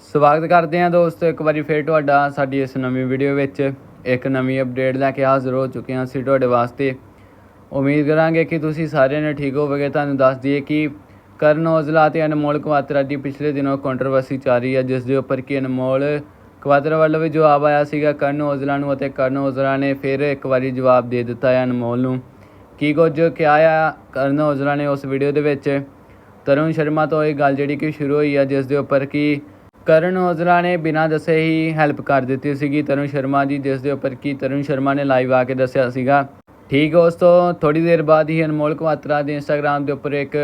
ਸਵਾਗਤ ਕਰਦੇ ਹਾਂ ਦੋਸਤੋ, ਇੱਕ ਵਾਰੀ ਫੇਰ ਤੁਹਾਡਾ ਸਾਡੀ ਇਸ ਨਵੀਂ ਵੀਡੀਓ ਵਿੱਚ। ਇੱਕ ਨਵੀਂ ਅਪਡੇਟ ਲੈ ਕੇ ਹਾਜ਼ਰ ਹੋ ਚੁੱਕੇ ਹਾਂ ਅਸੀਂ ਤੁਹਾਡੇ ਵਾਸਤੇ। ਉਮੀਦ ਕਰਾਂਗੇ ਕਿ ਤੁਸੀਂ ਸਾਰਿਆਂ ਨੇ ਠੀਕ ਹੋਵੋਗੇ। ਤੁਹਾਨੂੰ ਦੱਸ ਦਈਏ ਕਿ ਕਰਨ ਔਜਲਾ ਤੇ ਅਨਮੋਲ ਕਵਾਤਰਾ ਦੀ ਪਿਛਲੇ ਦਿਨੋਂ ਕੰਟਰੋਵਰਸੀ ਚੱਲ ਰਹੀ ਹੈ ਜਿਸ ਦੇ ਉੱਪਰ ਕਿ ਅਨਮੋਲ ਕਵਾਤਰਾ ਵੱਲੋਂ ਵੀ ਜਵਾਬ ਆਇਆ ਸੀਗਾ ਕਰਨ ਔਜਲਾ ਨੂੰ ਅਤੇ ਕਰਨ ਔਜਲਾ ਨੇ ਫਿਰ ਇੱਕ ਵਾਰੀ ਜਵਾਬ ਦੇ ਦਿੱਤਾ ਹੈ ਅਨਮੋਲ ਨੂੰ। ਕੀ ਕੁਝ ਕਿਹਾ ਆ ਕਰਨ ਔਜਲਾ ਨੇ ਉਸ ਵੀਡੀਓ ਦੇ ਵਿੱਚ? ਤਰੁਣ ਸ਼ਰਮਾ ਤੋਂ ਇਹ ਗੱਲ ਜਿਹੜੀ ਕਿ ਸ਼ੁਰੂ ਹੋਈ ਆ, ਜਿਸ ਦੇ ਉੱਪਰ ਕਿ ਕਰਨ ਔਜਲਾ ਨੇ ਬਿਨਾਂ ਦੱਸੇ ਹੀ ਹੈਲਪ ਕਰ ਦਿੱਤੀ ਸੀਗੀ ਤਰੁਣ ਸ਼ਰਮਾ ਦੀ ਜਿਸ ਦੇ ਉੱਪਰ ਕਿ ਤਰੁਣ ਸ਼ਰਮਾ ਨੇ ਲਾਈਵ ਆ ਕੇ ਦੱਸਿਆ ਸੀਗਾ। ਠੀਕ ਉਸ ਤੋਂ ਥੋੜੀ ਦੇਰ ਬਾਅਦ ਹੀ ਅਨਮੋਲ ਕਵਾਤਰਾ ਦੇ ਇੰਸਟਾਗ੍ਰam ਦੇ ਉੱਪਰ ਇੱਕ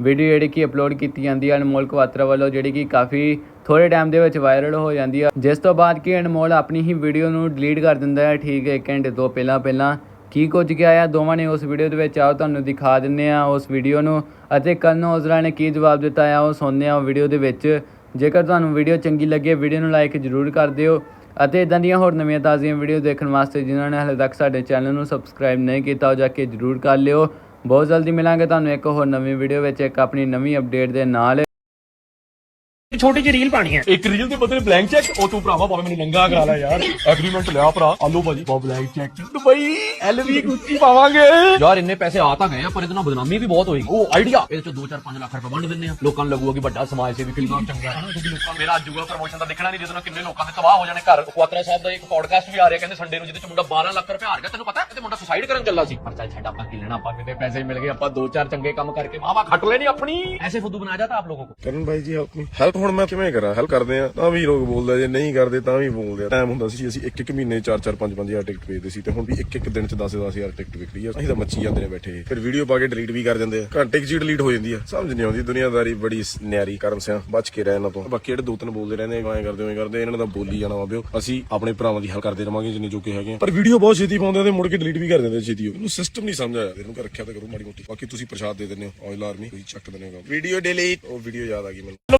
ਵੀਡੀਓ ਜਿਹੜੀ ਕਿ ਅਪਲੋਡ ਕੀਤੀ ਜਾਂਦੀ ਹੈ, ਅਨਮੋਲ ਕਵਾਤਰਾ ਵੱਲੋਂ, ਜਿਹੜੀ ਕਿ ਕਾਫੀ ਥੋੜੇ ਟਾਈਮ ਦੇ ਵਿੱਚ ਵਾਇਰਲ ਹੋ ਜਾਂਦੀ ਹੈ ਜਿਸ ਤੋਂ ਬਾਅਦ ਕਿ ਅਨਮੋਲ ਆਪਣੀ ਹੀ ਵੀਡੀਓ ਨੂੰ ਡਿਲੀਟ ਕਰ ਦਿੰਦਾ ਹੈ, ਠੀਕ ਇੱਕ ਘੰਟੇ ਤੋਂ ਪਹਿਲਾਂ ਪਹਿਲਾਂ। ਕੀ ਕੁਝ ਕਿਹਾ ਆ? ਦੋਵਾਂ ਨੇ ਉਸ ਵੀਡੀਓ ਦੇ ਵਿੱਚ ਆਓ, ਤੁਹਾਨੂੰ ਦਿਖਾ ਦਿੰਨੇ ਆ ਉਸ ਵੀਡੀਓ ਨੂੰ। ਅਤੇ ਕਰਨ ਔਜਲਾ ਨੇ ਕੀ ਜਵਾਬ ਦਿੱਤਾ ਆ, ਉਹ ਸੁਣਦੇ ਆ ਉਹ ਵੀਡੀਓ ਦੇ ਵਿੱਚ। ਜੇਕਰ ਤੁਹਾਨੂੰ ਵੀਡੀਓ ਚੰਗੀ ਲੱਗੇ ਵੀਡੀਓ ਨੂੰ ਲਾਈਕ ਜ਼ਰੂਰ ਕਰ ਦਿਓ ਅਤੇ ਇਦਾਂ ਦੀਆਂ ਹੋਰ ਨਵੀਆਂ ਤਾਜ਼ੀਆਂ ਵੀਡੀਓ ਦੇਖਣ ਵਾਸਤੇ ਜਿਨ੍ਹਾਂ ਨੇ ਹਾਲੇ ਤੱਕ ਸਾਡੇ ਚੈਨਲ ਨੂੰ ਸਬਸਕ੍ਰਾਈਬ ਨਹੀਂ ਕੀਤਾ ਉਹ ਜਾ ਕੇ ਜ਼ਰੂਰ ਕਰ ਲਿਓ। ਬਹੁਤ ਜਲਦੀ ਮਿਲਾਂਗੇ ਤੁਹਾਨੂੰ ਇੱਕ ਹੋਰ ਨਵੀਂ ਵੀਡੀਓ ਵਿੱਚ ਇੱਕ ਆਪਣੀ ਨਵੀਂ ਅਪਡੇਟ ਦੇ ਨਾਲ। ਛੋਟੀ ਜਿਹੀ ਰੀਲ ਪਾਣੀ ਹੈ। ਇੱਕ ਰੀਲ ਦੇ ਬਦਲੇ ਬਲੈਂਕ ਚੈੱਕ ਉਹ ਤੂੰ ਭਰਾਵਾ ਭਾਵੇਂ ਮੈਨੂੰ ਨੰਗਾ ਕਰਾ ਲੈ ਯਾਰ। ਐਗਰੀਮੈਂਟ ਲਿਆ ਭਰਾ। ਆਲੂ ਭਾਜੀ ਬਾ blank cheque Dubai. LV Gucci ਪਾਵਾਂਗੇ। ਯਾਰ, ਇੰਨੇ ਪੈਸੇ ਆ ਤਾਂ ਗਏ ਆ, ਪਰ ਇਹਦੇ ਨਾਲ ਬਦਨਾਮੀ ਵੀ ਬਹੁਤ ਹੋਈ। ਉਹ ਆਈਡੀਆ ਇਹਦੇ ਚ 2-4-5 ਲੱਖ ਰੁਪਏ ਵੰਡ ਦਿੰਨੇ ਆ। ਲੋਕਾਂ ਨੂੰ ਲੱਗੂਗਾ ਕਿ ਵੱਡਾ ਸਮਾਜ ਸੇਵੀ ਕਿੰਨਾ ਚੰਗਾ ਹੈ। ਕਿਉਂਕਿ ਲੋਕਾਂ ਮੇਰਾ ਆਜੂਗਾ ਪ੍ਰਮੋਸ਼ਨ ਦਾ ਦੇਖਣਾ ਨਹੀਂ, ਜਿਹਦੇ ਨਾਲ ਕਿੰਨੇ ਲੋਕਾਂ ਦੇ ਤਬਾਹ ਹੋ ਜਾਣੇ ਘਰ। ਕੁਆਤਰਾ ਸਾਹਿਬ ਦਾ ਇੱਕ ਪੋਡਕਾਸਟ ਵੀ ਆ ਰਿਹਾ, ਕਹਿੰਦੇ ਸੰਡੇ ਨੂੰ ਜਿਹਦੇ ਚ ਮੁੰਡਾ 12 ਲੱਖ ਰੁਪਏ ਹਾਰ ਗਿਆ, ਤੈਨੂੰ ਪਤਾ ਮੁੰਡਾ ਸੁਸਾਈਡ ਕਰਨ ਚੱਲਾ ਸੀ। ਪਰ ਚੱਲ ਛੱਡ, ਆਪਾਂ ਕੀ ਲੈਣਾ? ਆਪਾਂ ਕਿਤੇ ਪੈਸੇ ਮਿਲ ਗਏ, ਆਪਾਂ 2-4 ਚੰਗੇ ਕੰਮ ਕਰਕੇ ਵਾਵਾ ਖੱਟ ਲੈਣੀ ਆਪਣੀ। ਐਸੇ ਫੁੱਦੂ ਬਣਾ ਜਾਤਾ ਆਪ ਲੋਗੋਂ ਕੋ ਕਰਨ ਬਾਈ ਜੀ ਹੈਲਪ ਮੀ ਹੈਲਪ ਹੁਣ ਮੈਂ ਕਿਵੇਂ ਕਰਾਂ? ਹੈਲਪ ਕਰਦੇ ਆ, ਤਾਂ ਵੀ ਲੋਕ ਬੋਲਦੇ ਜੇ ਨਹੀਂ ਕਰਦੇ ਤਾਂ ਵੀ ਬੋਲਦੇ ਆ। ਟਾਈਮ ਹੁੰਦਾ ਸੀ, ਅਸੀਂ ਇੱਕ ਇੱਕ ਮਹੀਨੇ 4 4 5 5 ਹਜ਼ਾਰ ਟਿਕਟ ਵੇਚਦੇ ਸੀ ਤੇ ਹੁਣ ਵੀ ਇੱਕ ਇੱਕ ਦਿਨ ਚ 10 10 ਹਜ਼ਾਰ ਟਿਕਟ ਵਿਕਦੀ ਆ। ਅਸੀਂ ਤਾਂ ਮੱਚੀ ਜਾਂਦੇ ਨੇ ਬੈਠੇ ਫਿਰ ਵੀਡੀਓ ਪਾ ਕੇ ਡਿਲੀਟ ਵੀ ਕਰ ਦਿੰਦੇ ਆ। ਘੰਟੇ 'ਚ ਜੀ ਡਿਲੀਟ ਹੋ ਜਾਂਦੀ ਆ। ਸਮਝ ਨਹੀਂ ਆਉਂਦੀ, ਦੁਨੀਆਦਾਰੀ ਬੜੀ ਸ- ਨਿਆਰੀ ਕਰਮ ਸਿਆ। ਬਚ ਕੇ ਰਹਿ ਇਹਨਾਂ ਤੋਂ। ਬਾਕੀ ਜਿਹੜੇ ਦੋ ਤਿੰਨ ਬੋਲਦੇ ਰਹਿੰਦੇ ਐਂ ਕਰਦੇ ਐਂ ਕਰਦੇ ਇਹਨਾਂ ਦਾ ਬੋਲੀ ਜਾਣਾ ਵਾ ਅਸੀਂ ਆਪਣੇ ਭਰਾਵਾਂ ਦੀ ਹੈਲਪ ਕਰਦੇ ਰਵਾਂਗੇ ਜਿੰਨੇ ਜੋਗੇ ਹੈਗੇ ਪਰ ਵੀਡੀਓ ਬਹੁਤ ਛੇਤੀ ਪਾਉਂਦੇ ਆ ਤੇ ਮੁੜ ਕੇ ਡਿਲੀਟ ਵੀ ਕਰ ਦਿੰਦੇ ਛੇਤੀ। ਉਹ। ਇਹਨੂੰ ਸਿਸਟਮ ਨਹੀਂ ਸਮਝ ਆਇਆ। ਇਹਨੂੰ ਘਰ ਰੱਖਿਆ ਤਾਂ ਕਰੋ ਮਾੜੀ ਮੋਟੀ। ਬਾਕੀ ਤੁਸੀਂ ਪ੍ਰਸ਼ਾਦ ਦੇ ਦਿੰਦੇ ਹੋ। ਆਇਲ ਆਰਮੀ ਕੋਈ ਚੱਕ ਦਿੰਦੇ ਹੋ ਵੀਡੀਓ ਡਿਲੀਟ ਉਹ ਵੀਡੀਓ ਯਾਦ ਆ ਗਈ ਮੈਨੂੰ।